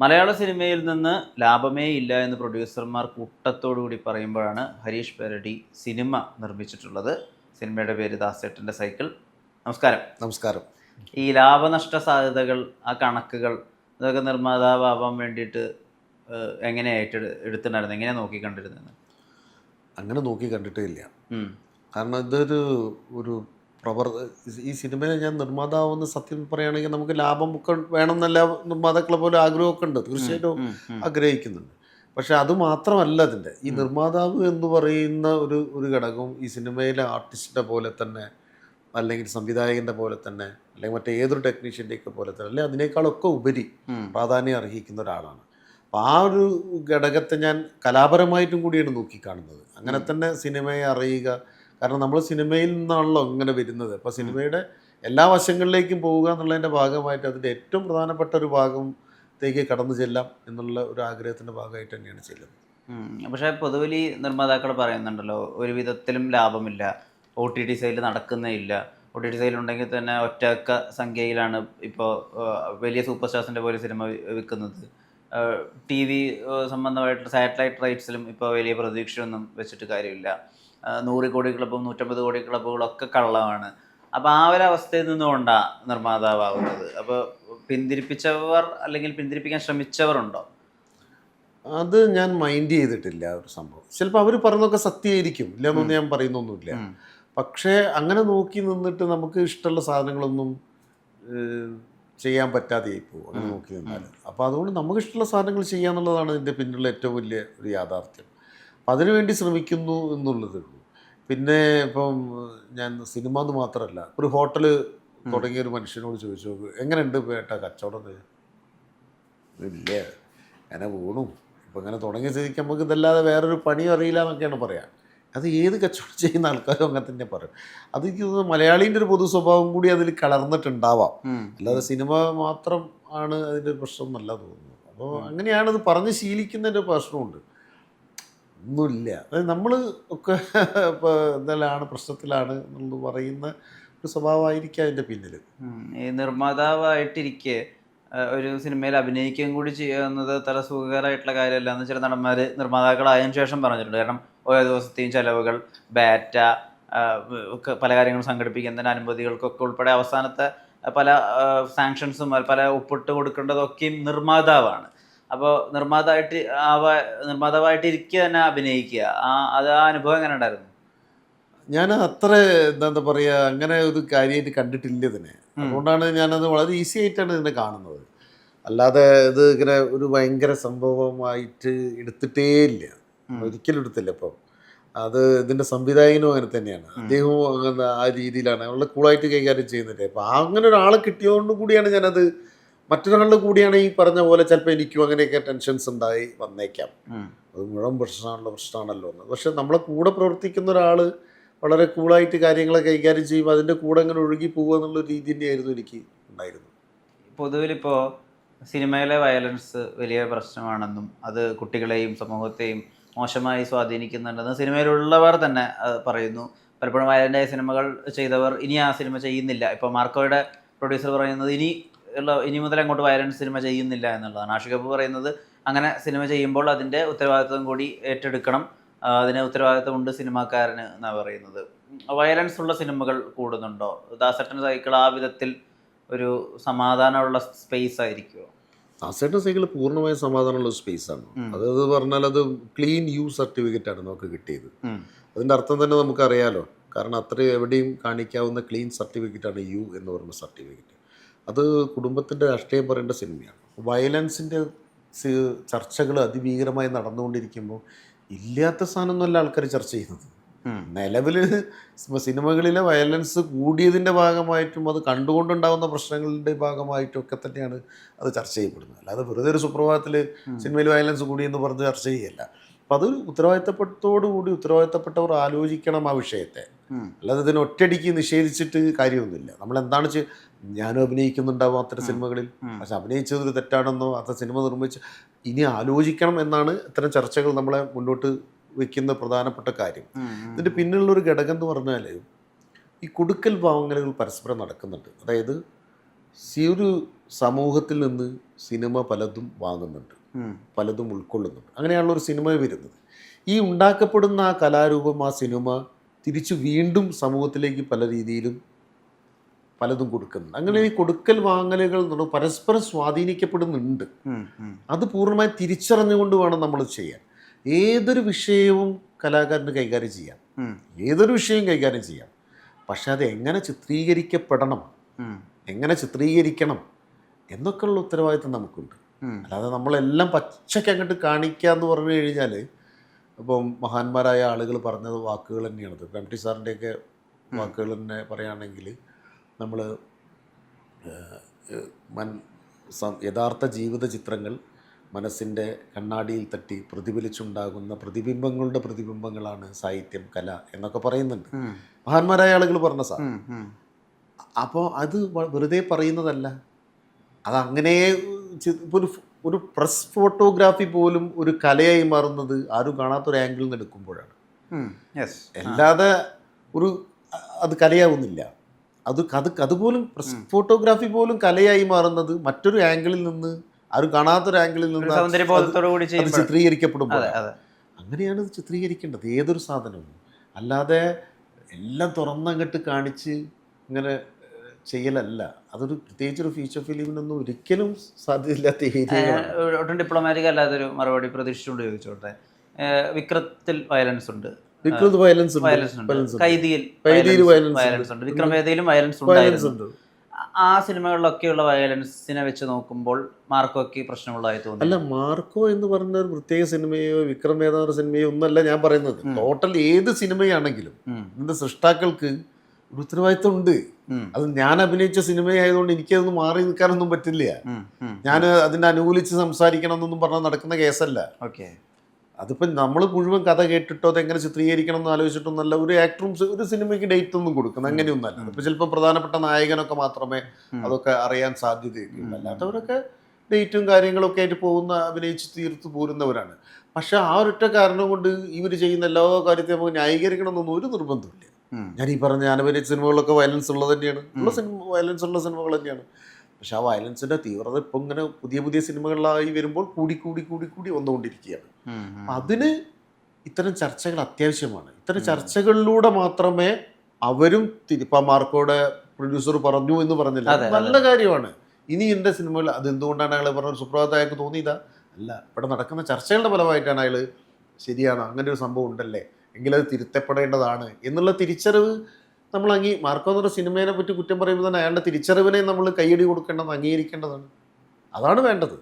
മലയാള സിനിമയിൽ നിന്ന് ലാഭമേ ഇല്ല എന്ന് പ്രൊഡ്യൂസർമാർ കൂട്ടത്തോടു കൂടി പറയുമ്പോഴാണ് ഹരീഷ് പേരടി സിനിമ നിർമ്മിച്ചിട്ടുള്ളത്. സിനിമയുടെ പേര് ദാസേട്ടന്റെ സൈക്കിൾ. നമസ്കാരം. നമസ്കാരം. ഈ ലാഭനഷ്ട സാധ്യതകൾ ആ കണക്കുകൾ ഇതൊക്കെ നിർമ്മാതാവാൻ വേണ്ടിയിട്ട് എങ്ങനെ എടുത്തിട്ടുണ്ടായിരുന്നു? എങ്ങനെ നോക്കി കണ്ടിരുന്നത് അങ്ങനെ നോക്കി കണ്ടിട്ടേ ഇല്ല. കാരണം ഇതൊരു ഒരു പ്രവർ ഈ സിനിമയിൽ ഞാൻ നിർമ്മാതാവെന്ന് സത്യം പറയുകയാണെങ്കിൽ നമുക്ക് ലാഭം ഒക്കെ വേണമെന്നല്ല നിർമ്മാതാക്കളെ പോലെ ആഗ്രഹമൊക്കെ ഉണ്ട്. തീർച്ചയായിട്ടും ആഗ്രഹിക്കുന്നുണ്ട്. പക്ഷെ അത് മാത്രമല്ല അതിന്റെ. ഈ നിർമ്മാതാവ് എന്ന് പറയുന്ന ഒരു ഒരു ഘടകം ഈ സിനിമയിലെ ആർട്ടിസ്റ്റിന്റെ പോലെ തന്നെ അല്ലെങ്കിൽ സംവിധായകന്റെ പോലെ തന്നെ അല്ലെങ്കിൽ മറ്റേ ഏതൊരു ടെക്നീഷ്യന്റെയൊക്കെ പോലെ തന്നെ അല്ലെങ്കിൽ അതിനേക്കാളൊക്കെ ഉപരി പ്രാധാന്യം അർഹിക്കുന്ന ഒരാളാണ്. അപ്പോൾ ആ ഒരു ഘടകത്തെ ഞാൻ കലാപരമായിട്ടും കൂടിയാണ് നോക്കിക്കാണുന്നത്. അങ്ങനെ തന്നെ സിനിമയെ അറിയുക കാരണം നമ്മൾ സിനിമയിൽ നിന്നാണല്ലോ ഇങ്ങനെ വരുന്നത്. അപ്പോൾ സിനിമയുടെ എല്ലാ വശങ്ങളിലേക്കും പോവുക എന്നുള്ളതിന്റെ ഭാഗമായിട്ട് അതിന്റെ ഏറ്റവും പ്രധാനപ്പെട്ട ഒരു ഭാഗത്തേക്ക് കടന്നു ചെല്ലാം എന്നുള്ള ഒരു ആഗ്രഹത്തിന്റെ ഭാഗമായിട്ട് തന്നെയാണ് ചെല്ലുന്നത്. പക്ഷേ പൊതുവിൽ ഈ നിർമ്മാതാക്കൾ പറയുന്നുണ്ടല്ലോ ഒരു വിധത്തിലും ലാഭമില്ല ഒ ടി ടി സൈഡിൽ നടക്കുന്നേ ഇല്ല. ഒ ടി ടി സൈഡിൽ ഉണ്ടെങ്കിൽ തന്നെ ഒറ്റക്ക സംഖ്യയിലാണ് ഇപ്പോൾ വലിയ സൂപ്പർ സ്റ്റാർസിന്റെ പോലെ സിനിമ വിൽക്കുന്നത്. ടി വി സംബന്ധമായിട്ടുള്ള സാറ്റലൈറ്റ് റൈറ്റ്സിലും ഇപ്പോൾ വലിയ പ്രതീക്ഷയൊന്നും വെച്ചിട്ട് കാര്യമില്ല. നൂറ് കോടി ക്ലബ്ബും നൂറ്റമ്പത് കോടി ക്ലബ്ബുകളൊക്കെ കള്ളമാണ്. അപ്പോൾ ആ ഒരു അവസ്ഥയിൽ നിന്നുകൊണ്ടാണ് നിർമ്മാതാവുന്നത് അപ്പോൾ പിന്തിരിപ്പിച്ചവർ അല്ലെങ്കിൽ പിന്തിരിപ്പിക്കാൻ ശ്രമിച്ചവരുണ്ടോ? അത് ഞാൻ മൈൻഡ് ചെയ്തിട്ടില്ല ഒരു സംഭവം. ചിലപ്പോൾ അവർ പറയുന്നതൊക്കെ സത്യമായിരിക്കും. ഇല്ലെന്നൊന്നും ഞാൻ പറയുന്നൊന്നുമില്ല. പക്ഷേ അങ്ങനെ നോക്കി നിന്നിട്ട് നമുക്ക് ഇഷ്ടമുള്ള സാധനങ്ങളൊന്നും ചെയ്യാൻ പറ്റാതെ പോകും. അങ്ങനെ നോക്കി നിന്നാൽ അപ്പോൾ അതുകൊണ്ട് നമുക്ക് ഇഷ്ടമുള്ള സാധനങ്ങൾ ചെയ്യാന്നുള്ളതാണ് ഇതിന്റെ പിന്നിലുള്ള ഏറ്റവും വലിയ ഒരു യാഥാർത്ഥ്യം. അതിനുവേണ്ടി ശ്രമിക്കുന്നു എന്നുള്ളതേ ഉള്ളൂ. പിന്നെ ഇപ്പം ഞാൻ സിനിമ എന്ന് മാത്രമല്ല ഒരു ഹോട്ടൽ തുടങ്ങിയ ഒരു മനുഷ്യനോട് ചോദിച്ചു നോക്ക് എങ്ങനെയുണ്ട് പേട്ട കച്ചവടം? ഇല്ല അങ്ങനെ പോണു. ഇപ്പം ഇങ്ങനെ തുടങ്ങിയ സ്ഥിതിക്ക് നമുക്ക് ഇതല്ലാതെ വേറൊരു പണിയും അറിയില്ല എന്നൊക്കെയാണ് പറയാം. അത് ഏത് കച്ചവടം ചെയ്യുന്ന ആൾക്കാരും അങ്ങനെ തന്നെ പറയും. അത് എനിക്ക് തോന്നുന്നു മലയാളീന്റെ ഒരു പൊതു സ്വഭാവം കൂടി അതിൽ കലർന്നിട്ടുണ്ടാവാം. അല്ലാതെ സിനിമ മാത്രം ആണ് അതിന്റെ പ്രശ്നം എന്നല്ല തോന്നുന്നു അപ്പോൾ അങ്ങനെയാണ് ഇത് പറഞ്ഞ് ശീലിക്കുന്നതിന്റെ പ്രശ്നമുണ്ട്. ഒന്നുമില്ല. അതായത് നമ്മൾ ഒക്കെ ഇപ്പോൾ എന്തെല്ലാണ് പ്രശ്നത്തിലാണ് എന്നുള്ളത് പറയുന്ന ഒരു സ്വഭാവമായിരിക്കാം അതിന്റെ പിന്നിൽ ഈ നിർമ്മാതാവായിട്ടിരിക്കെ ഒരു സിനിമയിൽ അഭിനയിക്കുകയും കൂടി ചെയ്യുന്നത് തല സുഖകരമായിട്ടുള്ള കാര്യമല്ല എന്ന് ചില നടന്മാർ നിർമ്മാതാക്കളായതിനു ശേഷം പറഞ്ഞിട്ടുണ്ട്. കാരണം ഓരോ ദിവസത്തെയും ചിലവുകൾ ബാറ്റ പല കാര്യങ്ങളും സംഘടിപ്പിക്കുന്നതിന് അനുമതികൾക്കൊക്കെ ഉൾപ്പെടെ അവസാനത്തെ പല സാങ്ഷൻസും പല ഒപ്പിട്ട് കൊടുക്കേണ്ടതൊക്കെയും നിർമ്മാതാവാണ്. അപ്പോൾ നിർമ്മാതാവായിട്ട് ഇരിക്കുക തന്നെ അഭിനയിക്കുക. ആ അത് ആ അനുഭവം എങ്ങനെ ഉണ്ടായിരുന്നു? ഞാൻ അത്ര എന്താ പറയുക അങ്ങനെ ഒരു കാര്യമായിട്ട് കണ്ടിട്ടില്ല ഇതിനെ. അതുകൊണ്ടാണ് ഞാനത് വളരെ ഈസി ആയിട്ടാണ് ഇതിനെ കാണുന്നത്. അല്ലാതെ ഇത് ഇങ്ങനെ ഒരു ഭയങ്കര സംഭവമായിട്ട് എടുത്തിട്ടേ ഇല്ല. ഒരിക്കലും എടുത്തില്ല ഇപ്പം. അത് ഇതിന്റെ സംവിധായകനും അങ്ങനെ തന്നെയാണ്. അദ്ദേഹവും അങ്ങനെ ആ രീതിയിലാണ്. വളരെ കൂളായിട്ട് കൈകാര്യം ചെയ്യുന്നില്ലേ അപ്പം അങ്ങനെ ഒരാളെ കിട്ടിയതുകൊണ്ട് കൂടിയാണ് ഞാനത് മറ്റൊരാളുടെ കൂടിയാണ് ഈ പറഞ്ഞ പോലെ ചിലപ്പോൾ എനിക്കും അങ്ങനെയൊക്കെ ടെൻഷൻസ് ഉണ്ടായി വന്നേക്കാം. അത് മുഴുവൻ പ്രശ്നമാണല്ലോ പ്രശ്നമാണല്ലോ എന്ന്. പക്ഷെ നമ്മളെ കൂടെ പ്രവർത്തിക്കുന്ന ഒരാൾ വളരെ കൂളായിട്ട് കാര്യങ്ങളെ കൈകാര്യം ചെയ്യുമ്പോൾ അതിന്റെ കൂടെ അങ്ങനെ ഒഴുകി പോകുക എന്നുള്ള രീതി തന്നെയായിരുന്നു എനിക്ക് ഉണ്ടായിരുന്നു പൊതുവിലിപ്പോൾ സിനിമയിലെ വയലൻസ് വലിയ പ്രശ്നമാണെന്നും അത് കുട്ടികളെയും സമൂഹത്തെയും മോശമായി സ്വാധീനിക്കുന്നുണ്ടെന്ന് സിനിമയിലുള്ളവർ തന്നെ പറയുന്നു. പലപ്പോഴും വയലന്റായ സിനിമകൾ ചെയ്തവർ ഇനി ആ സിനിമ ചെയ്യുന്നില്ല. ഇപ്പോൾ മാർക്കോയുടെ പ്രൊഡ്യൂസർ പറയുന്നത് ഇനി ഉള്ള ഇനി മുതൽ അങ്ങോട്ട് വയലൻസ് സിനിമ ചെയ്യുന്നില്ല എന്നുള്ളതാണ്. ആഷിഖ് കപൂർ പറയുന്നത് അങ്ങനെ സിനിമ ചെയ്യുമ്പോൾ അതിന്റെ ഉത്തരവാദിത്വം കൂടി ഏറ്റെടുക്കണം. അതിന് ഉത്തരവാദിത്വമുണ്ട് സിനിമാക്കാരന് എന്നാണ് പറയുന്നത്. വയലൻസ് ഉള്ള സിനിമകൾ കൂടുന്നുണ്ടോ? ദാസട്ടൻ സൈക്കിൾ ആ വിധത്തിൽ ഒരു സമാധാനമുള്ള സ്പേസ് ആയിരിക്കുമോ ദാസേട്ടൻ സൈക്കിൾ പൂർണമായ സമാധാനമുള്ള സ്പേസ് ആണ്. അത് അത് പറഞ്ഞാൽ അത് ക്ലീൻ യു സർട്ടിഫിക്കറ്റ് ആണ് നമുക്ക് കിട്ടിയത്. അതിന്റെ അർത്ഥം തന്നെ നമുക്കറിയാലോ. കാരണം അത്ര എവിടെയും കാണിക്കാവുന്ന ക്ലീൻ സർട്ടിഫിക്കറ്റാണ് യു എന്ന് പറയുന്ന സർട്ടിഫിക്കറ്റ് അത് കുടുംബത്തിന്റെ രാഷ്ട്രീയം പറയേണ്ട സിനിമയാണ്. വയലൻസിന്റെ ചർച്ചകൾ അതിഭീകരമായി നടന്നുകൊണ്ടിരിക്കുമ്പോൾ ഇല്ലാത്ത സാധനമൊന്നുമല്ല ആൾക്കാർ ചർച്ച ചെയ്യുന്നത്. നിലവിൽ സിനിമകളിലെ വയലൻസ് കൂടിയതിന്റെ ഭാഗമായിട്ടും അത് കണ്ടുകൊണ്ടുണ്ടാകുന്ന പ്രശ്നങ്ങളുടെ ഭാഗമായിട്ടും ഒക്കെ തന്നെയാണ് അത് ചർച്ച ചെയ്യപ്പെടുന്നത്. അല്ലാതെ വെറുതെ ഒരു സുപ്രഭാതത്തിൽ സിനിമയിൽ വയലൻസ് കൂടിയെന്ന് പറഞ്ഞ് ചർച്ച ചെയ്യല്ല. അപ്പം അത് ഉത്തരവാദിത്തപ്പെട്ടോടുകൂടി ഉത്തരവാദിത്തപ്പെട്ടവർ ആലോചിക്കണം ആ വിഷയത്തെ. അല്ലാതെ ഇതിനെ ഒറ്റയടിക്ക് നിഷേധിച്ചിട്ട് കാര്യമൊന്നുമില്ല. നമ്മൾ എന്താണ് ഞാനും അഭിനയിക്കുന്നുണ്ടാവും അത്തരം സിനിമകളിൽ. പക്ഷെ അഭിനയിച്ചത് ഒരു തെറ്റാണെന്നോ അത്ര സിനിമ നിർമ്മിച്ച് ഇനി ആലോചിക്കണം എന്നാണ് ഇത്തരം ചർച്ചകൾ നമ്മളെ മുന്നോട്ട് വെക്കുന്ന പ്രധാനപ്പെട്ട കാര്യം. ഇതിന്റെ പിന്നിലുള്ള ഒരു ഘടകം എന്ന് പറഞ്ഞാൽ ഈ കൊടുക്കൽ ഭാവങ്ങളുകൾ പരസ്പരം നടക്കുന്നുണ്ട്. അതായത് ഈ ഒരു സമൂഹത്തിൽ നിന്ന് സിനിമ പലതും വാങ്ങുന്നുണ്ട്. പലതും ഉൾക്കൊള്ളുന്നുണ്ട് അങ്ങനെയാണല്ലോ ഒരു സിനിമ വരുന്നത്. ഈ ഉണ്ടാക്കപ്പെടുന്ന ആ കലാരൂപം ആ സിനിമ തിരിച്ചു വീണ്ടും സമൂഹത്തിലേക്ക് പല രീതിയിലും പലതും കൊടുക്കുന്നുണ്ട്. അങ്ങനെ ഈ കൊടുക്കൽ വാങ്ങലുകൾ പരസ്പരം സ്വാധീനിക്കപ്പെടുന്നുണ്ട്. അത് പൂർണമായി തിരിച്ചറിഞ്ഞുകൊണ്ട് വേണം നമ്മൾ ചെയ്യാൻ. ഏതൊരു വിഷയവും കലാകാരന് കൈകാര്യം ചെയ്യാം. ഏതൊരു വിഷയവും കൈകാര്യം ചെയ്യാം. പക്ഷെ അത് എങ്ങനെ ചിത്രീകരിക്കപ്പെടണം? എങ്ങനെ ചിത്രീകരിക്കണം? എന്നൊക്കെയുള്ള ഉത്തരവാദിത്തം നമുക്കുണ്ട്. അല്ലാതെ നമ്മളെല്ലാം പച്ചയ്ക്ക് അങ്ങോട്ട് കാണിക്കുക എന്ന് പറഞ്ഞു കഴിഞ്ഞാൽ ഇപ്പം മഹാന്മാരായ ആളുകൾ പറഞ്ഞത് വാക്കുകൾ തന്നെയാണ്. എം ടി സാറിന്റെയൊക്കെ വാക്കുകൾ തന്നെ പറയുകയാണെങ്കിൽ നമ്മൾ മൻ യഥാർത്ഥ ജീവിത ചിത്രങ്ങൾ മനസ്സിന്റെ കണ്ണാടിയിൽ തട്ടി പ്രതിഫലിച്ചുണ്ടാകുന്ന പ്രതിബിംബങ്ങളുടെ പ്രതിബിംബങ്ങളാണ് സാഹിത്യം കല എന്നൊക്കെ പറയുന്നുണ്ട്. മഹാന്മാരായ ആളുകൾ പറഞ്ഞ സാർ. അപ്പോൾ അത് വെറുതെ പറയുന്നതല്ല. അതങ്ങനെ ഒരു ഒരു പ്രസ് ഫോട്ടോഗ്രാഫി പോലും ഒരു കലയായി മാറുന്നത് ആരും കാണാത്തൊരു ആംഗിളിൽ നിന്ന് എടുക്കുമ്പോഴാണ്. അല്ലാതെ ഒരു അത് കലയാവുന്നില്ല. അത് അത് അതുപോലും പ്രസ് ഫോട്ടോഗ്രാഫി പോലും കലയായി മാറുന്നത് മറ്റൊരു ആംഗിളിൽ നിന്ന് ആരും കാണാത്തൊരു ആംഗിളിൽ നിന്ന് അത് ചിത്രീകരിക്കപ്പെടുമ്പോൾ അങ്ങനെയാണ് ഇത് ചിത്രീകരിക്കേണ്ടത്. ഏതൊരു സാധനവും. അല്ലാതെ എല്ലാം തുറന്നങ്ങട്ട് കാണിച്ച് ഇങ്ങനെ ചെയ്യലല്ല. അതൊരു പ്രത്യേകിച്ചൊരു ഫീച്ചർ ഫിലിമിനൊന്നും ഒരിക്കലും സാധ്യതയില്ലാത്ത ഒട്ടും ഡിപ്ലോമാറ്റിക് അല്ലാത്തൊരു മറുപടി പ്രതീക്ഷിച്ചുകൊണ്ട് ചോദിച്ചോട്ടെ. വിക്രത്തിൽ വയലൻസ് ഉണ്ട്. വിക്രത് വയലൻസ് ഉണ്ട്. കൈദിയിൽ. വയലൻസ് ഉണ്ട്. വയലൻസ് വയലൻസ് ഉണ്ട്. ആ- സിനിമകളിലൊക്കെയുള്ള വയലൻസിനെ വെച്ച് നോക്കുമ്പോൾ മാർക്കോക്ക് പ്രശ്നമുള്ളതായി തോന്നി. അല്ല മാർക്കോ എന്ന് പറഞ്ഞ ഒരു പ്രത്യേക സിനിമയോ വിക്രം വേദ എന്ന സിനിമയോ ഒന്നല്ല ഞാൻ പറയുന്നത്. ടോട്ടൽ ഏത് സിനിമയാണെങ്കിലും. ഇതിന്റെ സൃഷ്ടാക്കൾക്ക് ഒരു ഉത്തരവാദിത്വം ഉണ്ട് അത് ഞാൻ അഭിനയിച്ച സിനിമയായതുകൊണ്ട് എനിക്കതൊന്നും മാറി നിൽക്കാനൊന്നും പറ്റില്ല. ഞാൻ അതിനെ അനുകൂലിച്ച് സംസാരിക്കണം എന്നൊന്നും പറഞ്ഞാൽ നടക്കുന്ന കേസല്ല. ഓക്കെ. അതിപ്പം നമ്മൾ മുഴുവൻ കഥ കേട്ടിട്ടോ അതെങ്ങനെ ചിത്രീകരിക്കണം എന്ന് ആലോചിച്ചിട്ടൊന്നല്ല ഒരു ആക്ടറും ഒരു സിനിമയ്ക്ക് ഡേറ്റ് ഒന്നും കൊടുക്കുന്നത് അങ്ങനെയൊന്നല്ല ഇപ്പം ചിലപ്പോൾ പ്രധാനപ്പെട്ട നായകനൊക്കെ മാത്രമേ അതൊക്കെ അറിയാൻ സാധ്യതയുള്ളൂ അല്ലാത്തവരൊക്കെ ഡേറ്റും കാര്യങ്ങളൊക്കെ ആയിട്ട് പോകുന്ന അഭിനയിച്ച് തീർത്ത് പോരുന്നവരാണ്. പക്ഷെ ആ ഒരൊറ്റ കാരണം കൊണ്ട് ഇവർ ചെയ്യുന്ന എല്ലാ കാര്യത്തെയും നമുക്ക് ന്യായീകരിക്കണം എന്നൊന്നും ഒരു നിർബന്ധമില്ല. ഞാൻ ഈ പറഞ്ഞ ഞാൻ സിനിമകളൊക്കെ വയലൻസ് ഉള്ളത് തന്നെയാണ്. ഉള്ള സിനിമ വയലൻസ് ഉള്ള സിനിമകൾ തന്നെയാണ്. പക്ഷെ ആ വയലൻസിന്റെ തീവ്രത ഇപ്പം ഇങ്ങനെ പുതിയ പുതിയ സിനിമകളിലായി വരുമ്പോൾ കൂടി കൂടി കൂടി കൂടി വന്നുകൊണ്ടിരിക്കുകയാണ്. അതിന് ഇത്തരം ചർച്ചകൾ അത്യാവശ്യമാണ്. ഇത്തരം ചർച്ചകളിലൂടെ മാത്രമേ അവരും ഇപ്പം മാർക്കോടെ പ്രൊഡ്യൂസർ പറഞ്ഞു എന്ന് പറഞ്ഞില്ല. നല്ല കാര്യമാണ്. ഇനി എന്റെ സിനിമകൾ അത് എന്തുകൊണ്ടാണ് അയാൾ പറഞ്ഞ സുപ്രഭാത അയാൾക്ക് തോന്നിയതാ? അല്ല ഇവിടെ നടക്കുന്ന ചർച്ചകളുടെ ഫലമായിട്ടാണ് അയാൾ ശരിയാണ്. അങ്ങനെ ഒരു സംഭവം ഉണ്ടല്ലേ? എങ്കിലത് തിരുത്തപ്പെടേണ്ടതാണ്. എന്നുള്ള തിരിച്ചറിവ് നമ്മൾ അങ്ങീ മാർക്കോ സിനിമയെ പറ്റി കുറ്റം പറയുമ്പോൾ തന്നെ അയാളുടെ തിരിച്ചറിവിനെ നമ്മൾ കൈയടി കൊടുക്കേണ്ടത് അംഗീകരിക്കേണ്ടതാണ്. അതാണ് വേണ്ടത്.